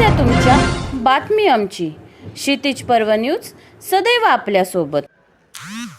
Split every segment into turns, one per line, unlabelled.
समस्या तुमच्या. बातमी आमची. क्षितिज पर्व न्यूज सदैव आपल्यासोबत.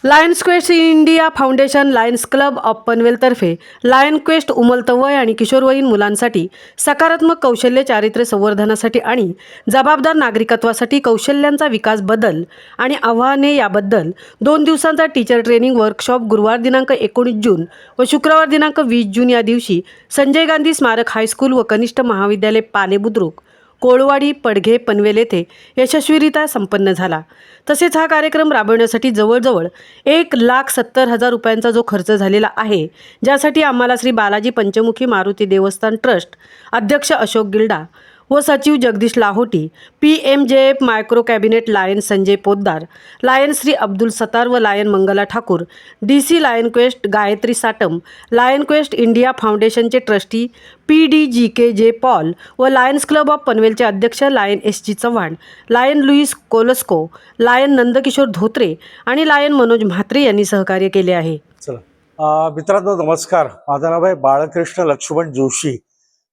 Lions Quest India foundation Lions club of पनवेलतर्फे lion quest उमलतवय आणि किशोरवयीन मुलांसाठी सकारात्मक कौशल्य चारित्र्य संवर्धनासाठी आणि जबाबदार नागरिकत्वासाठी कौशल्यांचा विकास बदल आणि आव्हाने याबद्दल दोन दिवसांचा टीचर ट्रेनिंग वर्कशॉप गुरुवार दिनांक एकोणीस जून व शुक्रवार दिनांक वीस जून या दिवशी संजय गांधी स्मारक हायस्कूल व कनिष्ठ महाविद्यालय पाले बुद्रुक कोळवाडी पडघे पनवेल येथे यशस्वीरित्या संपन्न झाला. तसेच हा कार्यक्रम राबवण्यासाठी जवळजवळ एक लाख सत्तर हजार रुपयांचा जो खर्च झालेला आहे ज्यासाठी आम्हाला श्री बालाजी पंचमुखी मारुती देवस्थान ट्रस्ट अध्यक्ष अशोक गिल्डा व सचिव Jagdish Lahoti P M J F micro cabinet lion Sanjay Poddar lion Shri Abdul Sattar व lion Mangala Thakur D C lion quest Gayatri Satam lion quest India फाउंडेशनचे trustee P D G K J Paul व Lions club of पनवेलचे अध्यक्ष lion S G Chavan lion Louis Kolasco lion Nandkishor Dhotre आणि lion Manoj Mhatre यांनी सहकार्य केले आहे.
चला. मित्रांनो नमस्कार. माझं नाव आहे बाळकृष्ण लक्ष्मण जोशी.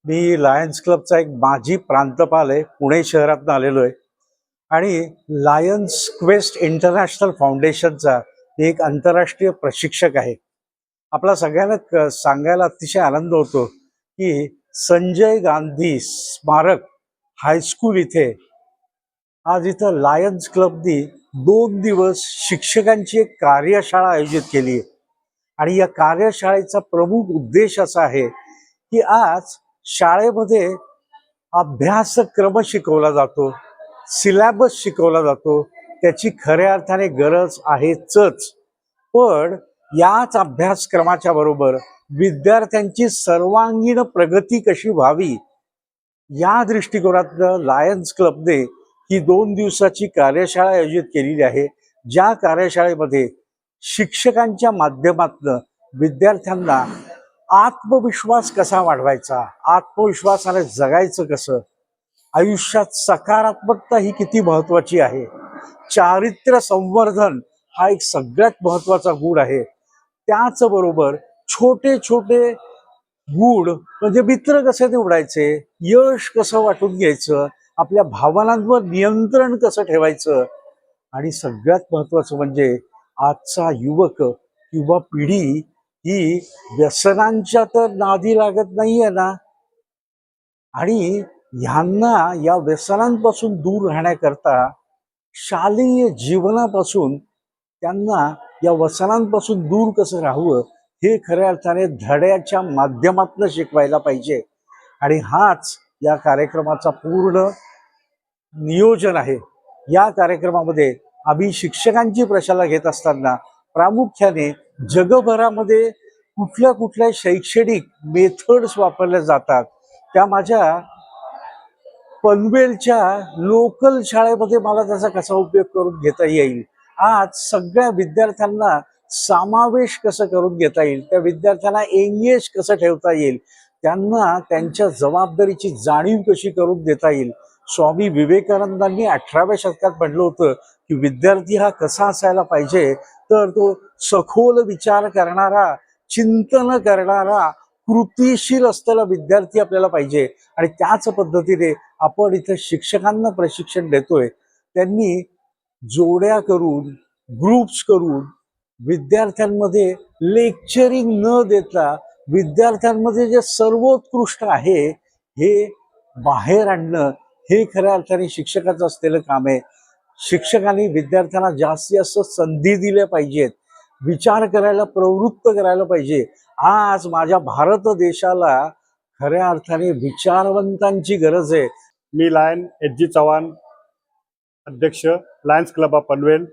मी लायन्स क्लबचा एक माजी प्रांतपाल आहे पुणे शहरातून आलेलो आहे. आणि लायन्स क्वेस्ट इंटरनॅशनल फाउंडेशनचा एक आंतरराष्ट्रीय प्रशिक्षक आहे. आपला सगळ्यांना क- सांगायला अतिशय आनंद होतो की संजय गांधी स्मारक हायस्कूल इथे. आज इथं लायन्स क्लबनी दोन दिवस शिक्षकांची एक कार्यशाळा आयोजित केली आहे. आणि या कार्यशाळेचा प्रमुख उद्देश असा आहे की आज शाळेमध्ये अभ्यासक्रम शिकवला जातो सिलॅबस शिकवला जातो. त्याची खऱ्या अर्थाने गरज आहेच पण याच अभ्यासक्रमाच्या बरोबर विद्यार्थ्यांची सर्वांगीण प्रगती कशी व्हावी या दृष्टिकोनातनं लायन्स क्लबने ही दोन दिवसाची कार्यशाळा आयोजित केलेली आहे ज्या कार्यशाळेमध्ये शिक्षकांच्या माध्यमातनं विद्यार्थ्यांना आत्मविश्वास कसा वाढवायचा? आत्मविश्वासाने जगायचं कसं? आयुष्यात सकारात्मकता ही किती महत्वाची आहे? चारित्र्य संवर्धन हा एक सगळ्यात महत्त्वाचा गुण आहे. त्याचबरोबर छोटे छोटे गुण म्हणजे मित्र कसे निवडायचे? यश कसं वाटून घ्यायचं? आपल्या भावनांवर नियंत्रण कसं ठेवायचं? आणि सगळ्यात महत्वाचं म्हणजे आजचा युवक किंवा पिढी ही व्यसनांच्या तर नादी लागत नाहीये ना. आणि ह्यांना या व्यसनांपासून दूर राहण्याकरता शालेय जीवनापासून त्यांना या व्यसनांपासून दूर कसं राहावं हे खऱ्या अर्थाने धड्याच्या माध्यमातून शिकवायला पाहिजे. आणि हाच या कार्यक्रमाचा पूर्ण नियोजन आहे. या कार्यक्रमामध्ये आम्ही शिक्षकांची प्रशाला घेत असताना प्रामुख्याने जगभरामध्ये कुठल्या कुठल्या शैक्षणिक मेथड्स वापरल्या जातात त्या माझ्या पनवेलच्या लोकल शाळेमध्ये मला त्याचा कसा उपयोग करून घेता येईल? आज सगळ्या विद्यार्थ्यांना समावेश कसं करून घेता येईल? त्या विद्यार्थ्यांना एंगेज कसं ठेवता येईल? त्यांना त्यांच्या जबाबदारीची जाणीव कशी करून देता येईल? स्वामी विवेकानंदांनी अठराव्या शतकात म्हटलं होतं की विद्यार्थी हा कसा असायला पाहिजे? तर तो सखोल विचार करणारा चिंतन करणारा कृतीशील असलेला विद्यार्थी आपल्याला पाहिजे. आणि त्याच पद्धतीने आपण इथे शिक्षकांना प्रशिक्षण देतोय. त्यांनी जोड्या करून ग्रुप्स करून विद्यार्थ्यांमध्ये लेक्चरिंग न देता विद्यार्थ्यांमध्ये जे सर्वोत्कृष्ट आहे हे बाहेर आणणं हे खऱ्या अर्थाने शिक्षकाचं असलेलं काम आहे. शिक्षकांनी विद्यार्थ्यांना जास्तीत जास्त संधी दिल्या पाहिजेत. विचार करायला प्रवृत्त करायला पाहिजे. आज माझ्या भारत देशाला खऱ्या अर्थाने विचारवंतांची गरज आहे.
मी लायन एच जी चव्हाण अध्यक्ष लायन्स क्लब ऑफ पनवेल.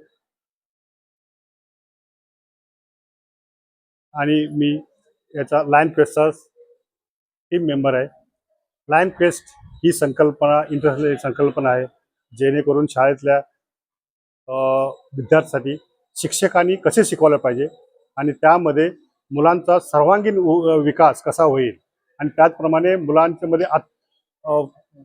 आणि मी याचा लायन क्वेस्टचा टीम मेंबर आहे. लायन क्वेस्ट ही संकल्पना इंटरनॅशनल संकल्पना आहे. जेणेकरून शाळेतल्या विद्यार्थ्यांसाठी शिक्षकांनी कसे शिकवलं पाहिजे? आणि त्यामध्ये मुलांचा सर्वांगीण विकास कसा होईल? आणि त्याचप्रमाणे मुलांच्या मध्ये आत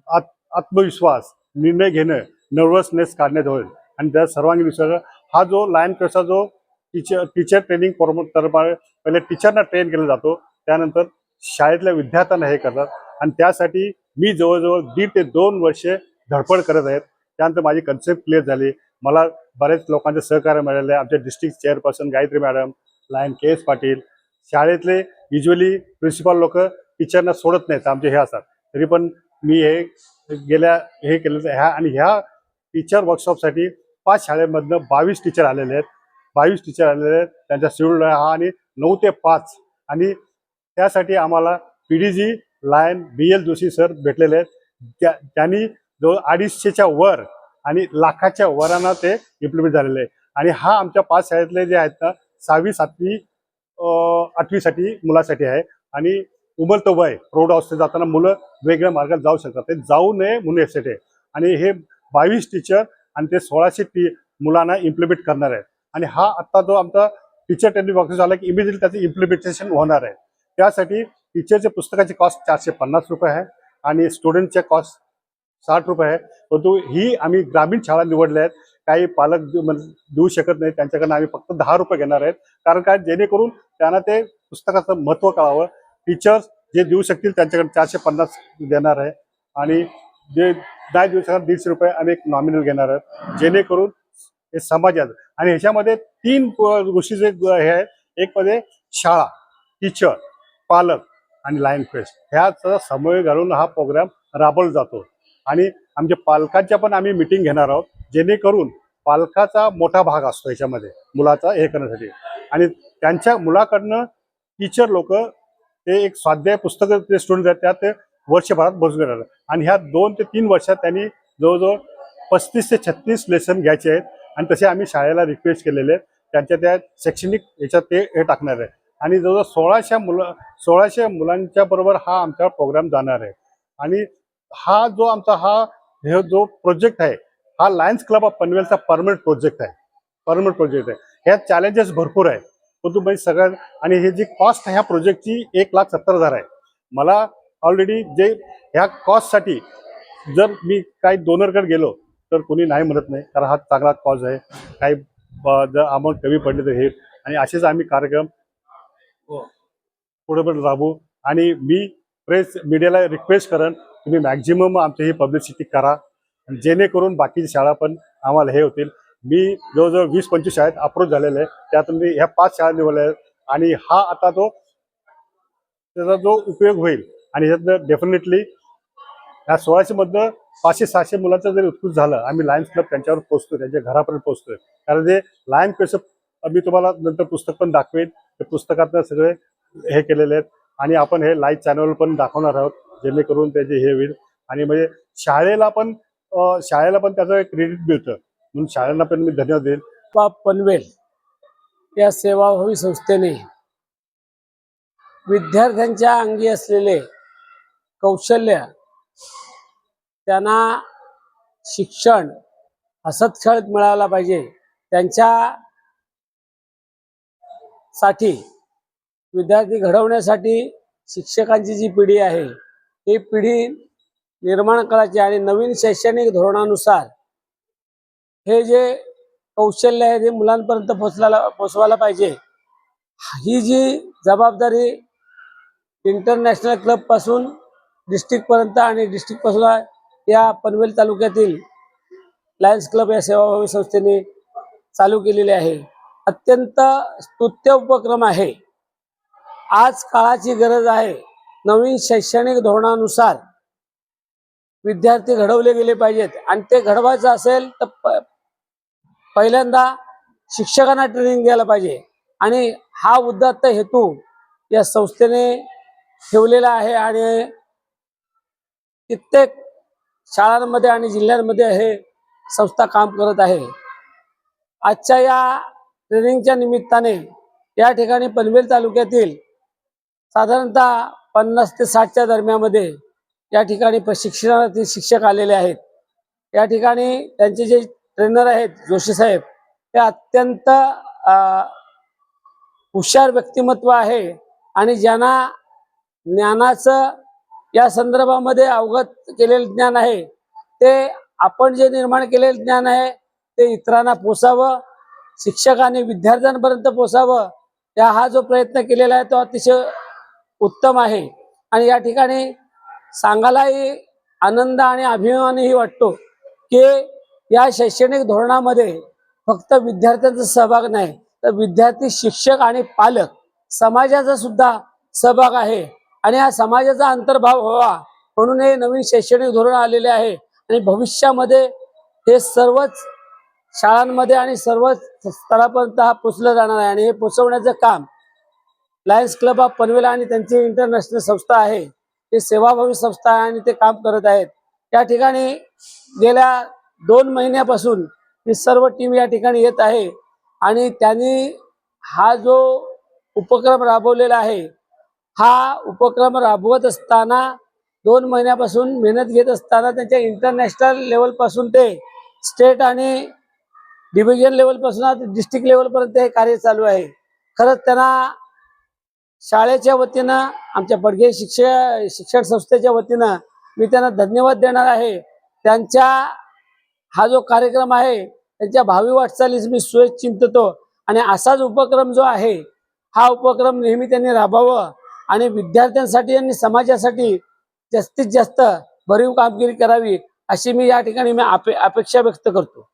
आत- आत्मविश्वास निर्णय घेणं नर्वसनेस काढण्यात होईल. आणि त्या सर्वांगीण विश्वास हा जो लायन क्वेस्टचा जो टीचर टीचर ट्रेनिंग फॉर्म तर पहिले टीचरना ट्रेन केला जातो. त्यानंतर शाळेतल्या विद्यार्थ्यांना हे करतात. आणि त्यासाठी मी जवळजवळ दीड ते दोन वर्षे धडपड करत आहेत. त्यानंतर माझी कन्सेप्ट क्लिअर झाली. मला बरेच लोकांचं सहकार्य मिळालं. आहे आमचे district chairperson Gayatri madam lion K S Patil. शाळेतले युजली प्रिन्सिपल लोक टीचरना सोडत नाहीत. आमचे हे असतात. तरी पण मी हे गेल्या हे केलं ह्या आणि ह्या टीचर वर्कशॉपसाठी पाच शाळेमधनं बावीस टीचर आलेले आहेत. बावीस टीचर आलेले आहेत. त्यांचा शेड्यूल हा आणि नऊ ते पाच. आणि त्यासाठी आम्हाला P D G lion B L Joshi sir भेटलेले आहेत. त्या त्यांनी जो अडीचशेच्या वर आणि लाखाच्या वरांना ते इम्प्लिमेंट झालेलं आहे. आणि हा आमच्या पाच शाळेतले जे आहेत ना सहावी सातवी आठवीसाठी मुलासाठी आहे. आणि उमलतं वय प्रौढ अवस्थेत जाताना मुलं वेगळ्या मार्गात जाऊ शकतात. ते जाऊ नये म्हणून एफसेट आहे. आणि हे बावीस टीचर आणि ते सोळाशे टी मुलांना इम्प्लिमेंट करणार आहेत. आणि हा आत्ता जो आमचा टीचर ट्रेनिंग वर्कशॉप झाला की इमिजिएटली त्याचं इम्प्लिमेंटेशन होणार आहे. त्यासाठी टीचरच्या पुस्तकाची कॉस्ट चारशे पन्नास रुपये आहे. आणि स्टुडंटच्या कॉस्ट साठ रुपये आहे परंतु ही आम्ही ग्रामीण शाळा निवडल्या आहेत. काही पालक देऊ शकत नाही त्यांच्याकडनं आम्ही फक्त दहा रुपये घेणार आहेत. कारण काय? जेणेकरून त्यांना ते पुस्तकाचं महत्त्व कळावं. टीचर्स जे देऊ शकतील त्यांच्याकडे चारशे पन्नास देणार आहे. आणि जे नाही देऊ दीडशे रुपये आम्ही एक नॉमिनल घेणार आहोत. जेणेकरून हे समाजात आणि ह्याच्यामध्ये तीन गोष्टीचे हे आहे एक मध्ये शाळा टीचर पालक आणि लायन फेस्ट ह्याचा समन्वय घालून हा प्रोग्राम राबवला जातो. आणि आमच्या पालकांच्या पण आम्ही मिटिंग घेणार आहोत जेणेकरून पालकाचा मोठा भाग असतो याच्यामध्ये मुलाचा हे करण्यासाठी. आणि त्यांच्या मुलाकडनं टीचर लोक ते एक स्वाध्याय पुस्तकं ते स्टुडंट आहेत त्यात ते वर्षभरात बसून घेणार आणि ह्या दोन ते तीन वर्षात त्यांनी जवळजवळ पस्तीस ते छत्तीस लेसन घ्यायचे आहेत आणि तसे आम्ही शाळेला रिक्वेस्ट केलेले आहेत. त्यांच्या त्या शैक्षणिक याच्यात ते हे टाकणार आहे आणि जवळजवळ सोळाशे मुलं सोळाशे मुलांच्या बरोबर हा आमचा प्रोग्राम जाणार आहे. आणि हा जो आमचा हा हे जो प्रोजेक्ट आहे हा लायन्स क्लब ऑफ पनवेलचा परमनंट प्रोजेक्ट आहे. परमनंट प्रोजेक्ट आहे. ह्यात चॅलेंजेस भरपूर आहे परंतु म्हणजे सगळ्यात आणि हे जी कॉस्ट ह्या प्रोजेक्टची एक लाख सत्तर हजार आहे. मला ऑलरेडी जे ह्या कॉस्टसाठी जर मी काही डोनरकडे गेलो तर कोणी नाही म्हणत नाही कारण हा चांगला कॉज आहे. काही जर अमाऊंट कमी पडली तर हे. आणि असेच आम्ही कार्यक्रम पुढे पण राबवू. आणि मी प्रेस मीडियाला रिक्वेस्ट करेन तुम्ही मॅक्झिमम आमची ही पब्लिसिटी करा. जेणेकरून बाकीची शाळा पण आम्हाला हे होतील. मी जवळजवळ वीस पंचवीस शाळेत अप्रोच झालेले आहे. त्यातून मी ह्या पाच शाळा निवडल्या आहेत. आणि हा आता तो त्याचा जो उपयोग होईल आणि ह्यातनं डेफिनेटली ह्या सोळाशेमधनं पाचशे सहाशे मुलांचं जरी उत्कृष्ट झालं आम्ही लायन्स क्लब त्यांच्यावर पोहोचतोय त्यांच्या घरापर्यंत पोचतोय कारण जे लायन कसं मी तुम्हाला नंतर पुस्तक पण दाखवेन. ते पुस्तकातनं सगळे हे केलेले आहेत. आणि आपण हे लाईव्ह चॅनलवर पण दाखवणार आहोत. जेणेकरून त्याचे हे होईल. आणि म्हणजे शाळेला पण शाळेला पण त्याचं क्रेडिट मिळतं. म्हणून शाळेला पण मी धन्यवाद देईल
बाप पनवेल या सेवाभावी संस्थेने विद्यार्थ्यांच्या अंगी असलेले कौशल्य त्यांना शिक्षण हसत खेळत मिळायला पाहिजे त्यांच्या साठी विद्यार्थी घडवण्यासाठी शिक्षकांची जी पिढी आहे ही पिढी निर्माण करायची आणि नवीन शैक्षणिक धोरणानुसार हे जे कौशल्य आहे ते मुलांपर्यंत पोचवायला पोचवायला पाहिजे. ही जी जबाबदारी इंटरनॅशनल क्लबपासून डिस्ट्रिक्टपर्यंत आणि डिस्ट्रिक्टपासून या पनवेल तालुक्यातील लायन्स क्लब या सेवाभावी संस्थेने चालू केलेली आहे. अत्यंत स्तुत्य उपक्रम आहे. आज काळाची गरज आहे. नवीन शैक्षणिक धोरणानुसार विद्यार्थी घडवले गेले पाहिजेत. आणि ते घडवायचं असेल तर पहिल्यांदा शिक्षकांना ट्रेनिंग द्यायला पाहिजे. आणि हा उद्दात्त हेतू या संस्थेने ठेवलेला आहे आणि कित्येक शाळांमध्ये आणि जिल्ह्यांमध्ये हे संस्था काम करत आहे. आजच्या या ट्रेनिंगच्या निमित्ताने या ठिकाणी पनवेल तालुक्यातील साधारणतः पन्नास ते साठच्या दरम्यामध्ये या ठिकाणी प्रशिक्षणार्थी शिक्षक आलेले आहेत. या ठिकाणी त्यांचे जे ट्रेनर आहेत जोशी साहेब ते अत्यंत हुशार व्यक्तिमत्व आहे आणि ज्यांना ज्ञानाचं या संदर्भामध्ये अवगत केलेलं ज्ञान आहे ते आपण जे निर्माण केलेलं ज्ञान आहे ते इतरांना पोसावं शिक्षकांनी विद्यार्थ्यांपर्यंत पोचावं या हा जो प्रयत्न केलेला आहे तो अतिशय उत्तम आहे. आणि या ठिकाणी सांगायलाही आनंद आणि अभिमानही वाटतो की या शैक्षणिक धोरणामध्ये फक्त विद्यार्थ्यांचा सहभाग नाही तर विद्यार्थी शिक्षक आणि पालक समाजाचा सुद्धा सहभाग आहे. आणि हा समाजाचा अंतर्भाव व्हावा म्हणून हे नवीन शैक्षणिक धोरण आलेले आहे. आणि भविष्यामध्ये हे सर्वच शाळांमध्ये आणि सर्वच स्तरापर्यंत हा पोचलं जाणार आहे. आणि हे पोचवण्याचं काम लायन्स क्लब ऑफ पनवेल आणि त्यांची इंटरनॅशनल संस्था आहे. ते सेवाभावी संस्था आहे आणि ते काम करत आहेत. त्या ठिकाणी गेल्या दोन महिन्यापासून ही सर्व टीम या ठिकाणी येत आहे. आणि त्यांनी हा जो उपक्रम राबवलेला आहे हा उपक्रम राबवत असताना दोन महिन्यापासून मेहनत घेत असताना त्यांच्या इंटरनॅशनल लेवलपासून ते स्टेट आणि डिव्हिजन लेवलपासून डिस्ट्रिक्ट लेवलपर्यंत हे कार्य चालू आहे. खरंच त्यांना शाळेच्या वतीनं आमच्या बडगे शिक्षक शिक्षण संस्थेच्या वतीनं मी त्यांना धन्यवाद देणार आहे. त्यांच्या हा जो कार्यक्रम आहे त्यांच्या भावी वाटचालीस मी सुयश चिंततो आणि असाच उपक्रम जो आहे हा उपक्रम नेहमी त्यांनी राबवावं. आणि विद्यार्थ्यांसाठी आणि समाजासाठी जास्तीत जास्त भरीव कामगिरी करावी अशी मी या ठिकाणी मी अपे अपेक्षा व्यक्त करतो.